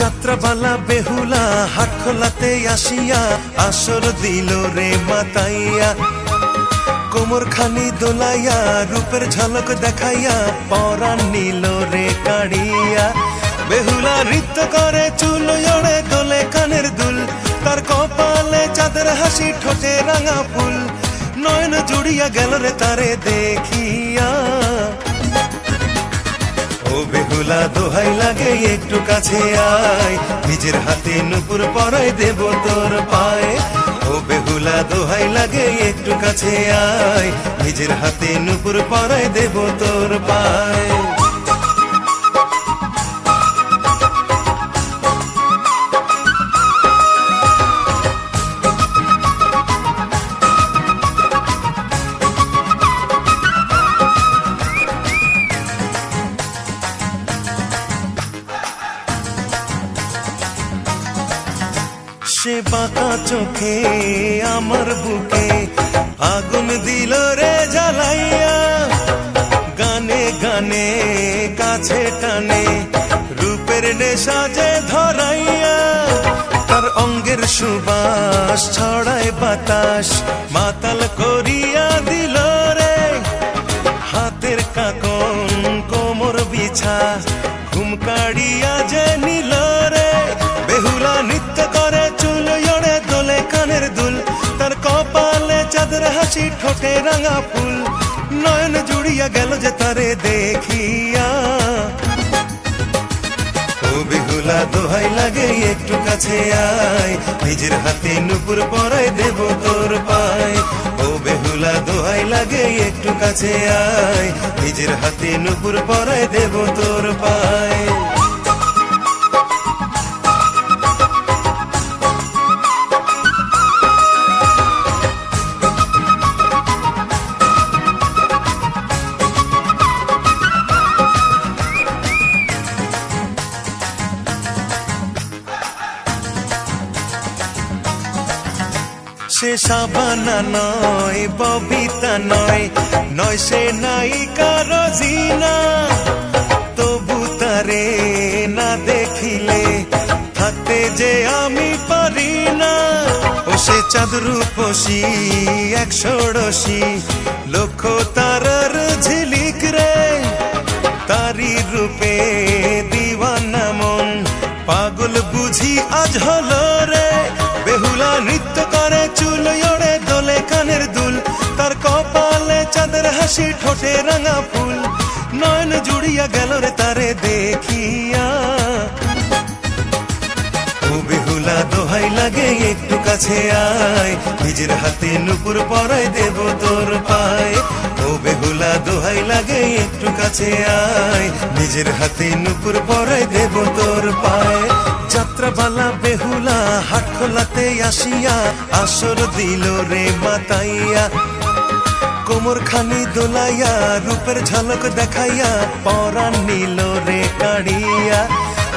যাত্রাবালা বেহুলা হাট খোলাতে আসিয়া আসর দিল রে মাতাইয়া। কোমর খানি দোলাইয়া রূপের ঝলক দেখাইয়া পরাণ নিল রে কাড়িয়া। বেহুলা নৃত্য করে চুল জড়ে দোলে কানের দুল, তার কপালে চাঁদের হাসি ঠোঁটে রাঙা ফুল, নয়ন জুড়িয়া গেল রে তারে দেখিয়া। ও বেহুলা দোহাই একটু কাছে আয়। নিজের হাতে নুপুর পরাই দেব তোর পায়ে। ও বেহুলা, দোহাই লাগে, একটু কাছে আয়। নিজের হাতে নুপুর পরাই দেব তোর পায়ে। সে বাঁকা চোখে, আমার বুকে আগুন দিল রে জ্বালাইয়া। গানে গানে, কাছে টানে, রূপের নেশা যে ধরাইয়া। তার অঙ্গের সুবাস ছড়ায় বাতাস, মাতাল করিয়া হাসি ঠোঁটে রাঙা ফুল, নয়ন জুড়িয়া গেল যে তারে দেখিয়া। ও বেহুলা, দোহাই লাগে একটু কাছে আয়, নিজের হাতে নুপুর পরাই দেব তোর পায়। ও বেহুলা, দোহাই লাগে একটু কাছে আয়, নিজের হাতে নুপুর পরাই দেব তোর পায়। সে সাবানা নয় ববিতা নয় নয় সে নায়িকা রজিনা তবু তারে না দেখিলে থাকতে যে আমি পারি না ও সে চাঁদ রূপসী এক ষোড়শী লক্ষ তারার ঝিলিক রে তারি রূপে দিওয়ানা মন পাগল বুঝি আজ হলো করে চুল ওড়ে, দোলে কানের দুল। তার কপালে চাঁদের হাসি, ঠোঁটে রাঙা ফুল। নয়ন জুড়িয়া গেল রে তারে দেখিয়া। বেহুলা দোহাই লাগে, একটু কাছে আয়। নিজের হাতে নুপুর পরাই দেব তোর পায়। ও বেহুলা দোহাই লাগে, একটু কাছে আয়। নিজের হাতে নুপুর পরাই দেব তোর পায়। যাত্রাবালা বেহুলা হাট খোলাতে আসিয়া, আসর দিল রে মাতাইয়া। কোমর খানি দোলাইয়া, রূপের ঝলক দেখাইয়া পরাণ নিল রে কাড়িয়া।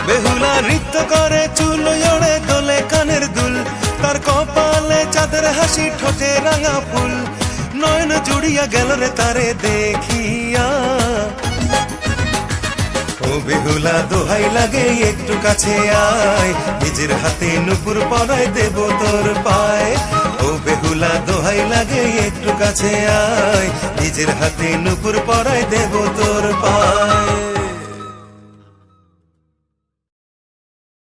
বেহুলা নৃত্য করে, চুল জড়ে দোলে কানের দুল। তার কপালে চাঁদের হাসি, ঠোঁটে রাঙা ফুল। নয়ন জুড়িয়া গেল রে তারে দেখিয়া। ও বেহুলা, দোহাই লাগে, একটু কাছে আয়। নিজের হাতে নুপুর পরাই দেব তোর পায়। ও বেহুলা, দোহাই লাগে, একটু কাছে আয়। নিজের হাতে নুপুর পরাই দেব তোর পায়।